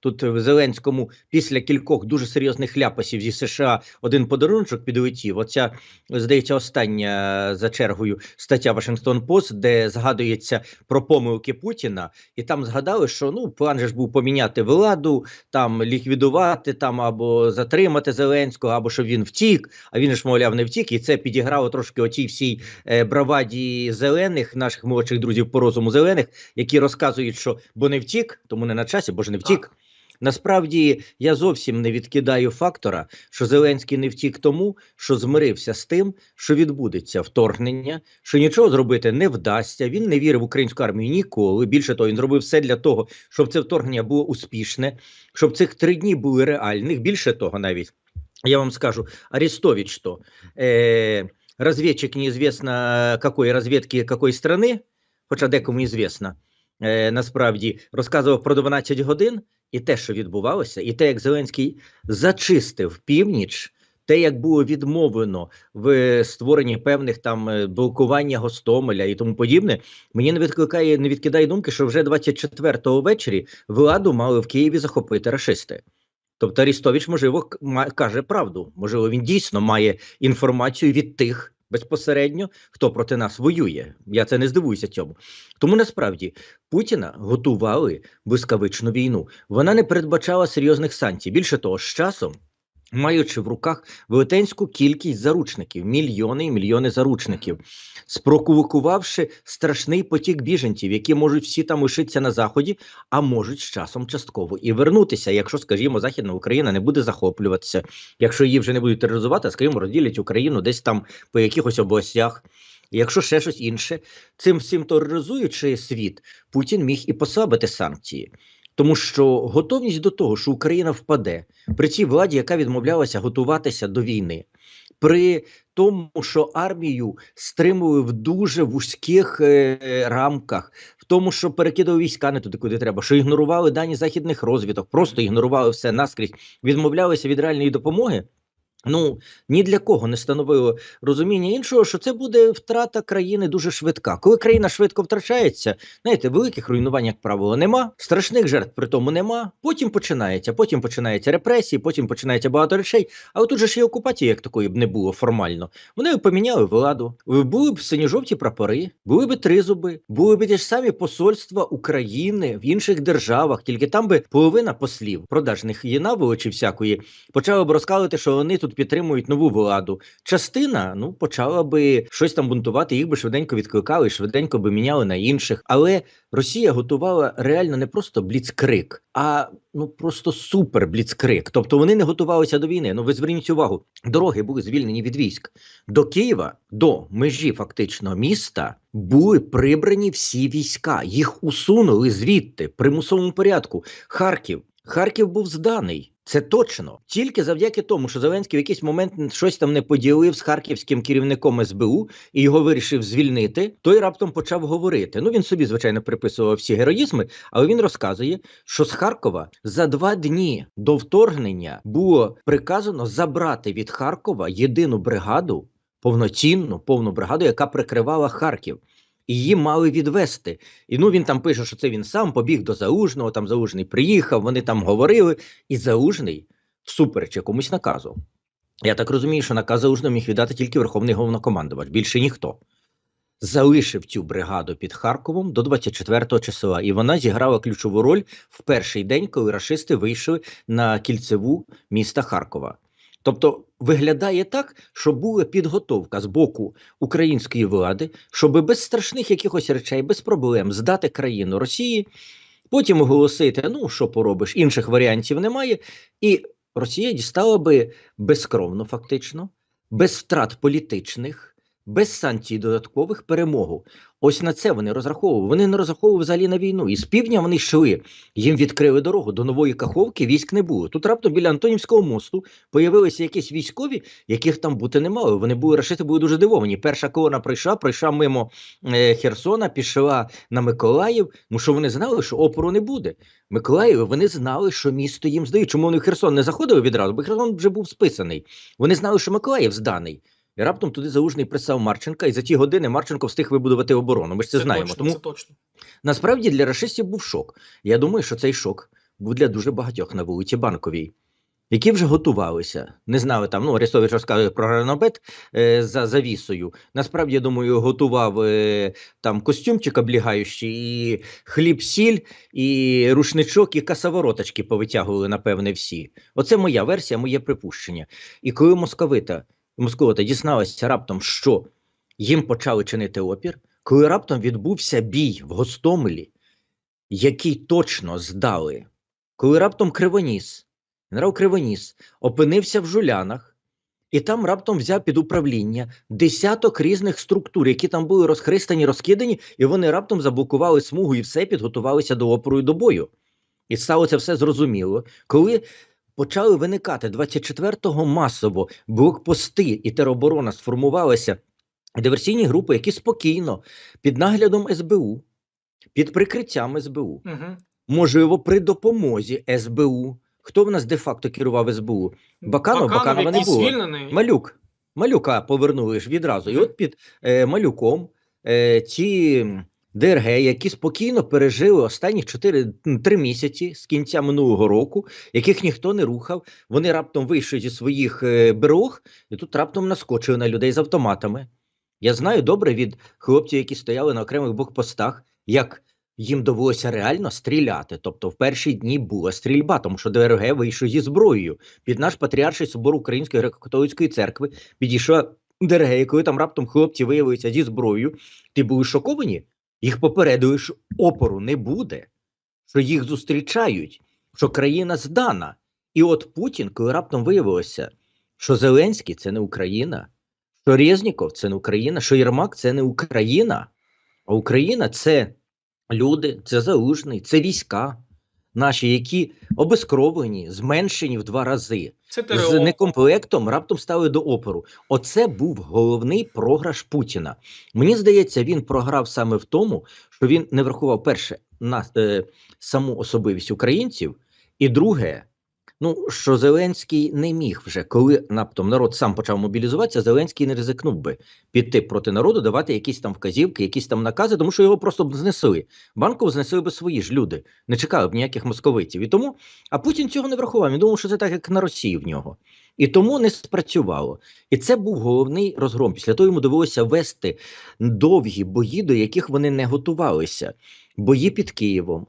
тут в Зеленському після кількох дуже серйозних ляпасів зі США один подарунок підлетів. Оця здається остання за чергою стаття Вашингтон Пост, де згадується про помилки Путіна, і там згадали, що ну план же ж був поміняти владу, там ліквідувати там або затримати Зеленського, або щоб він втік. А він ж мовляв не втік, і це підіграло трошки оцій всій е, браваді зелених, наших молодших друзів по розуму зелених, які розказують, що бо не втік, тому не на часі, бо ж не втік. Насправді я зовсім не відкидаю фактора, що Зеленський не втік тому, що змирився з тим, що відбудеться вторгнення, що нічого зробити не вдасться. Він не вірив в українську армію ніколи. Більше того, він зробив все для того, щоб це вторгнення було успішне, щоб цих три дні були реальних. Більше того, навіть я вам скажу, Арестович то э, разведчик неизвестно какой разведки какой страны, хоча декому известно, е, насправді розказував про 12 годин і те, що відбувалося, і те, як Зеленський зачистив північ, те, як було відмовлено в створенні певних там е, блокування Гостомеля і тому подібне, мені не відкликає, не відкидає думки, що вже 24-го ввечері владу мали в Києві захопити рашисти. Тобто Арістович, можливо, каже правду. Можливо, він дійсно має інформацію від тих безпосередньо, хто проти нас воює. Я це не здивуюся цьому. Тому насправді Путіна готували блискавичну війну. Вона не передбачала серйозних санкцій. Більше того, з часом. Маючи в руках велетенську кількість заручників, мільйони і мільйони заручників, спровокувавши страшний потік біженців, які можуть всі там лишитися на заході, а можуть з часом частково і вернутися, якщо, скажімо, Західна Україна не буде захоплюватися, якщо її вже не будуть тероризувати, а, скажімо, розділять Україну десь там по якихось областях. Якщо ще щось інше, цим всім тероризуючи світ, Путін міг і послабити санкції. Тому що готовність до того, що Україна впаде при цій владі, яка відмовлялася готуватися до війни, при тому, що армію стримували в дуже вузьких е, рамках, в тому, що перекидали війська не туди, куди треба, що ігнорували дані західних розвідок, просто ігнорували все наскрізь, відмовлялися від реальної допомоги. Ну ні для кого не становило розуміння іншого, що це буде втрата країни дуже швидка. Коли країна швидко втрачається, знаєте, великих руйнувань, як правило, нема, страшних жертв при тому нема. Потім починається, потім починаються репресії, потім починається багато речей. Але тут же ж і окупації, як такої б не було формально. Вони б поміняли владу, були б синьо-жовті прапори, були б тризуби, були б ті ж самі посольства України в інших державах, тільки там би половина послів продажних є наволочі всякої почали б розказувати, що вони тут підтримують нову владу. Частина ну почала би щось там бунтувати, їх би швиденько відкликали, швиденько би міняли на інших. Але Росія готувала реально не просто бліцкрик, а ну просто супер бліцкрик. Тобто вони не готувалися до війни. Ну ви зверніть увагу, дороги були звільнені від військ до Києва, до межі фактично міста. Були прибрані всі війська, їх усунули звідти примусовому порядку. Харків. Харків був зданий. Це точно тільки завдяки тому, що Зеленський в якийсь момент щось там не поділив з харківським керівником СБУ і його вирішив звільнити. Той раптом почав говорити. Ну він собі звичайно приписував всі героїзми, але він розказує, що з Харкова за два дні до вторгнення було приказано забрати від Харкова єдину бригаду, повноцінну повну бригаду, яка прикривала Харків. Її мали відвести. І ну він там пише, що це він сам побіг до Заужного, там Заужний приїхав, вони там говорили, і Заужний всупереч якомусь наказу. Я так розумію, що наказ Заужного міг віддати тільки Верховний головнокомандувач, більше ніхто. Залишив цю бригаду під Харковом до 24-го числа, і вона зіграла ключову роль в перший день, коли рашисти вийшли на кільцеву міста Харкова. Тобто виглядає так, що була підготовка з боку української влади, щоб без страшних якихось речей, без проблем здати країну Росії, потім оголосити: ну що поробиш, інших варіантів немає, і Росія дістала би безкровно, фактично, без втрат політичних. Без санкцій додаткових перемогу. Ось на це вони розраховували. Вони не розраховували взагалі на війну. І з півдня вони йшли. Їм відкрили дорогу до нової каховки. Військ не було. Тут раптом біля Антонівського мосту появилися якісь військові, яких там бути не мало. Вони були рашити, були дуже дивовані. Перша колона прийшла, прийшла мимо е, Херсона, пішла на Миколаїв. Ну що вони знали, що опору не буде. Миколаїв, вони знали, що місто їм здають. Чому вони в Херсон не заходили відразу? Бо Херсон вже був списаний. Вони знали, що Миколаїв зданий. І раптом туди залужний прислав Марченка, і за ті години Марченко встиг вибудувати оборону. Ми ж це, знаємо. Точно, Тому це точно. насправді для рашистів був шок. Я думаю, що цей шок був для дуже багатьох на вулиці Банковій, які вже готувалися. Не знали там. Ну Арестович розказує про гранобет е, за завісою. Насправді, я думаю, готував е, там костюмчик облігаючий, і хліб, сіль, і рушничок, і касавороточки повитягували, напевне, всі. Оце моя версія, моє припущення. І коли московита, московита дізналася раптом, що їм почали чинити опір, коли раптом відбувся бій в Гостомелі, який точно здали, коли раптом Кривоніс, генерал Кривоніс, опинився в жулянах, і там раптом взяв під управління десяток різних структур, які там були розхристані, розкидані, і вони раптом заблокували смугу і все підготувалися до опору і до бою. І стало це все зрозуміло, коли почали виникати 24-го масово блокпости і тероборона сформувалася диверсійні групи, які спокійно під наглядом СБУ, під прикриттям СБУ, Угу. можливо, при допомозі СБУ. Хто в нас де-факто керував СБУ? Баканов, Баканова не було. звільнений. Малюк. Малюка повернули ж відразу. І от під е, малюком е, ті ДРГ, які спокійно пережили останні 4 3 місяці з кінця минулого року, яких ніхто не рухав, вони раптом вийшли зі своїх е, берег і тут раптом наскочили на людей з автоматами. Я знаю добре від хлопців, які стояли на окремих блокпостах, як їм довелося реально стріляти. Тобто, в перші дні була стрільба, тому що ДРГ вийшов зі зброєю. Під наш патріарший собор Української греко-католицької церкви підійшла ДРГ, коли там раптом хлопці виявилися зі зброєю, ти були шоковані. Їх попередили, що опору не буде, що їх зустрічають, що країна здана. І от Путін, коли раптом виявилося, що Зеленський це не Україна, що Резніков це не Україна, що Єрмак це не Україна, а Україна це люди, це залужний, це війська наші, які обескровлені, зменшені в два рази Це з некомплектом раптом стали до опору. Оце був головний програш Путіна. Мені здається, він програв саме в тому, що він не врахував перше на е, саму особливість українців, і друге. Ну, що Зеленський не міг вже, коли раптом народ сам почав мобілізуватися, Зеленський не ризикнув би піти проти народу, давати якісь там вказівки, якісь там накази, тому що його просто б знесли. Банков знесли би свої ж люди, не чекали б ніяких московитів. І тому, а Путін цього не врахував. Він думав, що це так, як на Росії в нього. І тому не спрацювало. І це був головний розгром. Після того йому довелося вести довгі бої, до яких вони не готувалися. Бої під Києвом,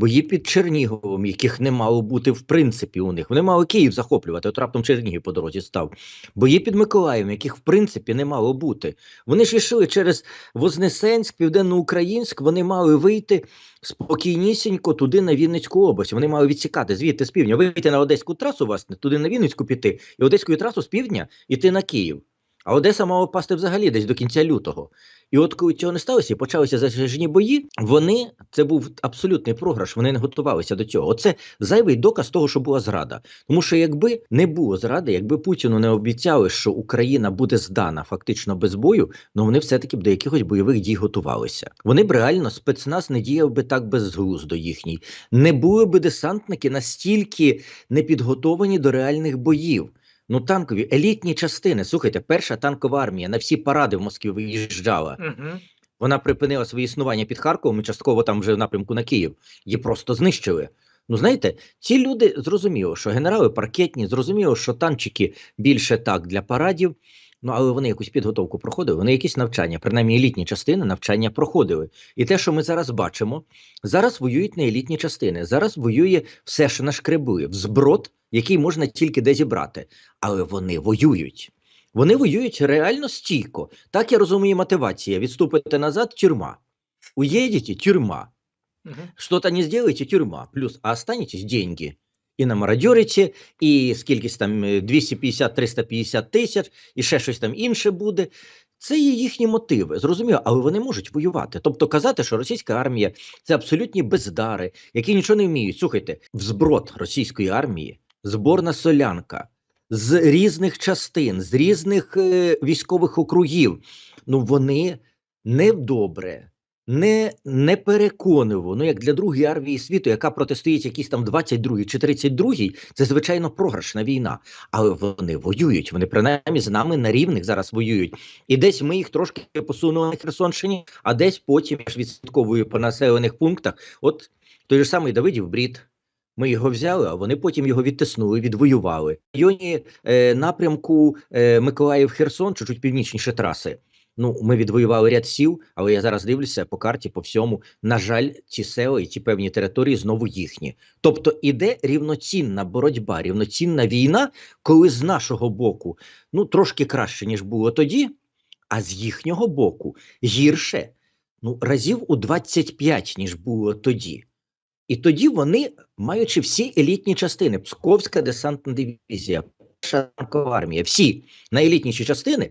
бої під Черніговом, яких не мало бути в принципі у них. Вони мали Київ захоплювати, от раптом Чернігів по дорозі став. Бої під Миколаєвом, яких в принципі не мало бути. Вони ж йшли через Вознесенськ, Південноукраїнськ, вони мали вийти спокійнісінько туди на Вінницьку область. Вони мали відсікати звідти з півдня, вийти на Одеську трасу, власне, туди на Вінницьку піти, і Одеською трасу з півдня йти на Київ. А Одеса мала впасти взагалі десь до кінця лютого. І от коли цього не сталося, і почалися затяжні бої, вони це був абсолютний програш. Вони не готувалися до цього. Оце зайвий доказ того, що була зрада. Тому що якби не було зради, якби Путіну не обіцяли, що Україна буде здана фактично без бою, ну вони все-таки б до якихось бойових дій готувалися. Вони б реально спецназ не діяв би так безглуздо їхній. Не були би десантники настільки не підготовані до реальних боїв. Ну, танкові елітні частини. Слухайте, перша танкова армія на всі паради в Москві виїжджала. Угу. Вона припинила своє існування під Харковом і частково там вже в напрямку на Київ. Її просто знищили. Ну, знаєте, ці люди зрозуміло, що генерали паркетні, зрозуміло, що танчики більше так для парадів. Ну, але вони якусь підготовку проходили, вони якісь навчання, принаймні елітні частини навчання проходили. І те, що ми зараз бачимо, зараз воюють не елітні частини. Зараз воює все, що нашкребує, взброд, який можна тільки де зібрати. Але вони воюють. Вони воюють реально стійко. Так я розумію, мотивація. Відступите назад тюрма. Уедете тюрма. Угу. Что-то не сделаете тюрма. Плюс а останетесь деньги. І намародьорите, і скількись там е, 250-350 тисяч, і ще щось там інше буде. Це є їхні мотиви, зрозуміло, але вони можуть воювати. Тобто казати, що російська армія це абсолютні бездари, які нічого не вміють. Слухайте, взброд російської армії, зборна солянка з різних частин, з різних е, військових округів. Ну вони недобре, не, не переконливо, ну як для другої армії світу, яка протистоїть якійсь там 22-й чи 32-й, це звичайно програшна війна. Але вони воюють, вони принаймні з нами на рівних зараз воюють. І десь ми їх трошки посунули на Херсонщині, а десь потім я ж відслідковую по населених пунктах. От той же самий Давидів Брід. Ми його взяли, а вони потім його відтиснули, відвоювали. В районі е, напрямку е, Миколаїв-Херсон, чуть-чуть північніше траси. Ну, ми відвоювали ряд сіл, але я зараз дивлюся по карті, по всьому. На жаль, ці села і ці певні території знову їхні. Тобто іде рівноцінна боротьба, рівноцінна війна, коли з нашого боку ну трошки краще ніж було тоді, а з їхнього боку гірше ну разів у 25, ніж було тоді. І тоді вони, маючи всі елітні частини, Псковська десантна дивізія, Перша армія, всі найелітніші частини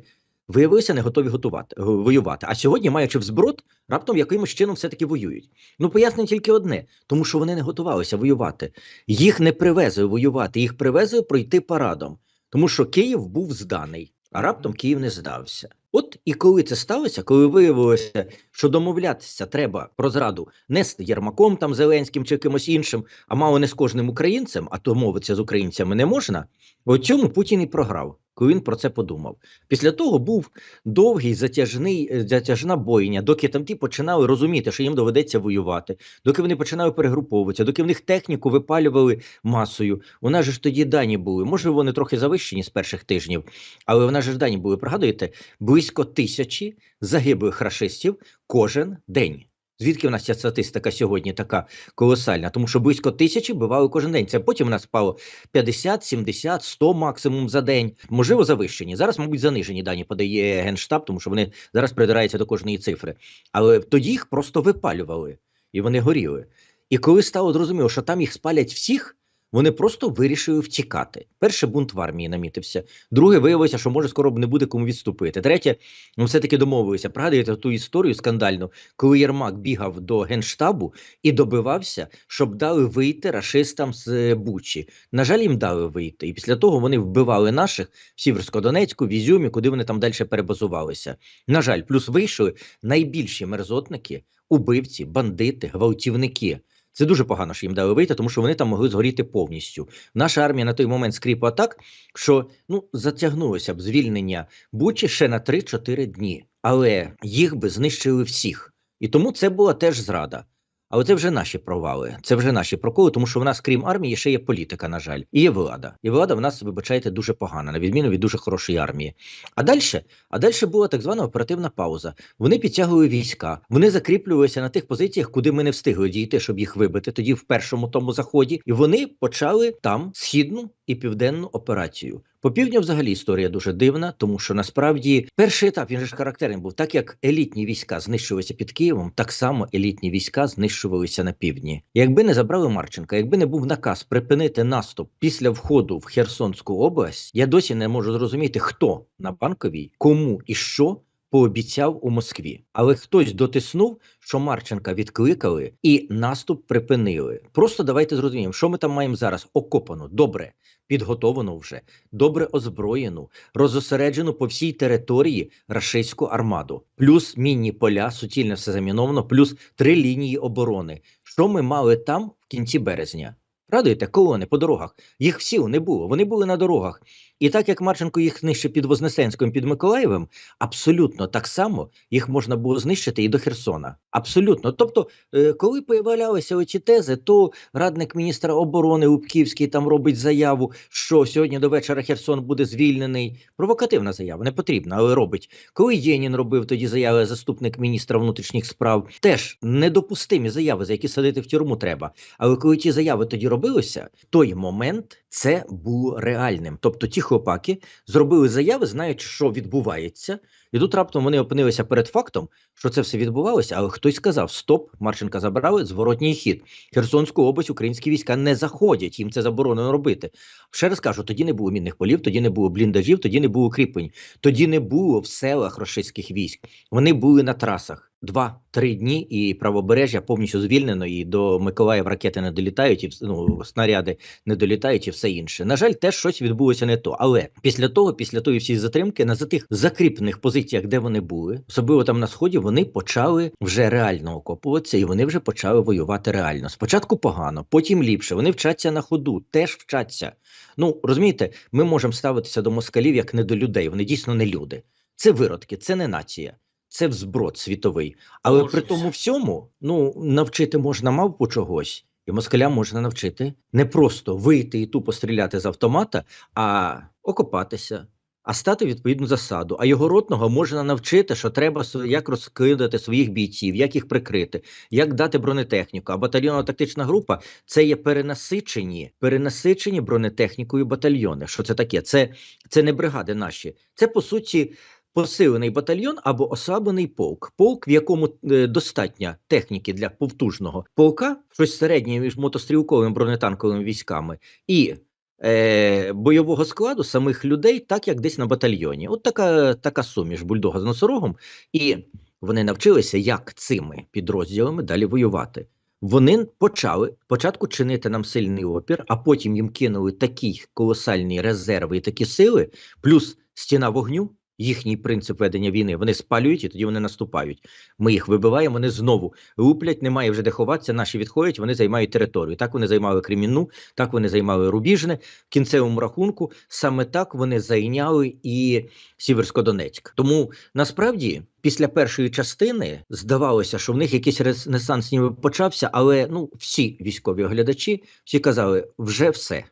виявилися не готові готувати воювати. А сьогодні, маючи взброд, раптом якимось чином все-таки воюють. Ну, пояснення тільки одне: тому що вони не готувалися воювати. Їх не привезли воювати, їх привезли пройти парадом, тому що Київ був зданий, а раптом Київ не здався. От і коли це сталося, коли виявилося, що домовлятися треба про зраду не з Єрмаком, там Зеленським чи кимось іншим, а мало не з кожним українцем, а то мовитися з українцями не можна. У цьому Путін і програв, коли він про це подумав. Після того був довгий затяжний е, затяжна бойня, доки там ті починали розуміти, що їм доведеться воювати, доки вони починали перегруповуватися, доки в них техніку випалювали масою. У нас же ж тоді дані були. Може, вони трохи завищені з перших тижнів, але в нас же ж дані були. Пригадуєте, близько тисячі загиблих рашистів кожен день. Звідки в нас ця статистика сьогодні така колосальна? Тому що близько тисячі бивали кожен день. Це потім у нас спало 50, 70, 100 максимум за день. Можливо, завищені. Зараз, мабуть, занижені дані подає Генштаб, тому що вони зараз придираються до кожної цифри. Але тоді їх просто випалювали і вони горіли. І коли стало зрозуміло, що там їх спалять всіх, вони просто вирішили втікати. Перший бунт в армії намітився. Друге, виявилося, що може скоро не буде кому відступити. Третє, ну все-таки домовилися. Пригадуєте ту історію скандальну, коли Єрмак бігав до генштабу і добивався, щоб дали вийти рашистам з е, Бучі. На жаль, їм дали вийти. І після того вони вбивали наших в Сіверсько-Донецьку, в Ізюмі, куди вони там далі перебазувалися. На жаль, плюс вийшли найбільші мерзотники, убивці, бандити, гвалтівники. Це дуже погано, що їм дали вийти, тому що вони там могли згоріти повністю. Наша армія на той момент скріпла так, що ну затягнулося б звільнення Бучі ще на 3-4 дні, але їх би знищили всіх. І тому це була теж зрада. Але це вже наші провали, це вже наші проколи, тому що в нас, крім армії, ще є політика, на жаль, і є влада. І влада в нас, вибачайте, дуже погана, на відміну від дуже хорошої армії. А далі, а далі була так звана оперативна пауза. Вони підтягували війська, вони закріплювалися на тих позиціях, куди ми не встигли дійти, щоб їх вибити. Тоді в першому тому заході, і вони почали там східну і південну операцію. По півдню взагалі історія дуже дивна, тому що насправді перший етап він же ж характерний був. Так як елітні війська знищувалися під Києвом, так само елітні війська знищувалися на півдні. Якби не забрали Марченка, якби не був наказ припинити наступ після входу в Херсонську область, я досі не можу зрозуміти, хто на банковій, кому і що. Пообіцяв у Москві, але хтось дотиснув, що Марченка відкликали і наступ припинили. Просто давайте зрозуміємо, що ми там маємо зараз окопано, добре, підготовану вже, добре озброєну, розосереджену по всій території рашистську армаду, плюс мінні поля, суцільне все заміновано, плюс три лінії оборони. Що ми мали там в кінці березня? Радуєте, колони по дорогах. Їх всі не було. Вони були на дорогах. І так як Марченко їх знищив під Вознесенськом, під Миколаєвим, абсолютно так само їх можна було знищити і до Херсона. Абсолютно. Тобто, е, коли появлялися оці тези, то радник міністра оборони Лубківський там робить заяву, що сьогодні до вечора Херсон буде звільнений. Провокативна заява, не потрібна, але робить. Коли Єнін робив тоді заяви, заступник міністра внутрішніх справ, теж недопустимі заяви, за які садити в тюрму треба. Але коли ті заяви тоді робилися, той момент це було реальним. Тобто ті хлопаки зробили заяви, знаючи, що відбувається, і тут раптом вони опинилися перед фактом, що це все відбувалося, але хтось сказав: Стоп, Марченка забрали зворотній хід. Херсонську область українські війська не заходять, їм це заборонено робити. Ще раз кажу: тоді не було мінних полів, тоді не було бліндажів, тоді не було укріплень, тоді не було в селах російських військ. Вони були на трасах. Два-три дні і правобережжя повністю звільнено, і до Миколаїв ракети не долітають, і ну, снаряди не долітають, і все інше. На жаль, теж щось відбулося не то. Але після того, після тої всієї затримки, на за тих закріплених позиціях, де вони були, особливо там на сході, вони почали вже реально окопуватися, і вони вже почали воювати реально. Спочатку погано, потім ліпше. Вони вчаться на ходу, теж вчаться. Ну розумієте, ми можемо ставитися до москалів як не до людей. Вони дійсно не люди. Це виродки, це не нація. Це взброд світовий. Але при тому всьому, ну навчити можна мавпу чогось, І москалям можна навчити не просто вийти і тупо стріляти з автомата, а окопатися, а стати відповідну засаду. А його ротного можна навчити, що треба як розкидати своїх бійців, як їх прикрити, як дати бронетехніку. А батальйонна тактична група це є перенасичені, перенасичені бронетехнікою батальйони. Що це таке? Це, це не бригади наші, це по суті. Посилений батальйон або ослаблений полк, полк, в якому е, достатньо техніки для повтужного полка, щось середнє між мотострілковими бронетанковими військами і е, бойового складу самих людей, так як десь на батальйоні. От така, така суміш бульдога з носорогом, і вони навчилися, як цими підрозділами далі воювати. Вони почали спочатку чинити нам сильний опір, а потім їм кинули такі колосальні резерви і такі сили, плюс стіна вогню. Їхній принцип ведення війни вони спалюють і тоді вони наступають. Ми їх вибиваємо, вони знову луплять, немає вже де ховатися. Наші відходять, вони займають територію. Так вони займали Кремінну, так вони займали Рубіжне. В кінцевому рахунку саме так вони зайняли і Сіверськодонецьк. Тому насправді після першої частини здавалося, що в них якийсь ренесанс ніби почався, але ну всі військові оглядачі всі казали, вже все,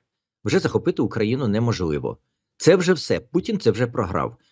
вже захопити Україну неможливо. Це вже все. Путін це вже програв.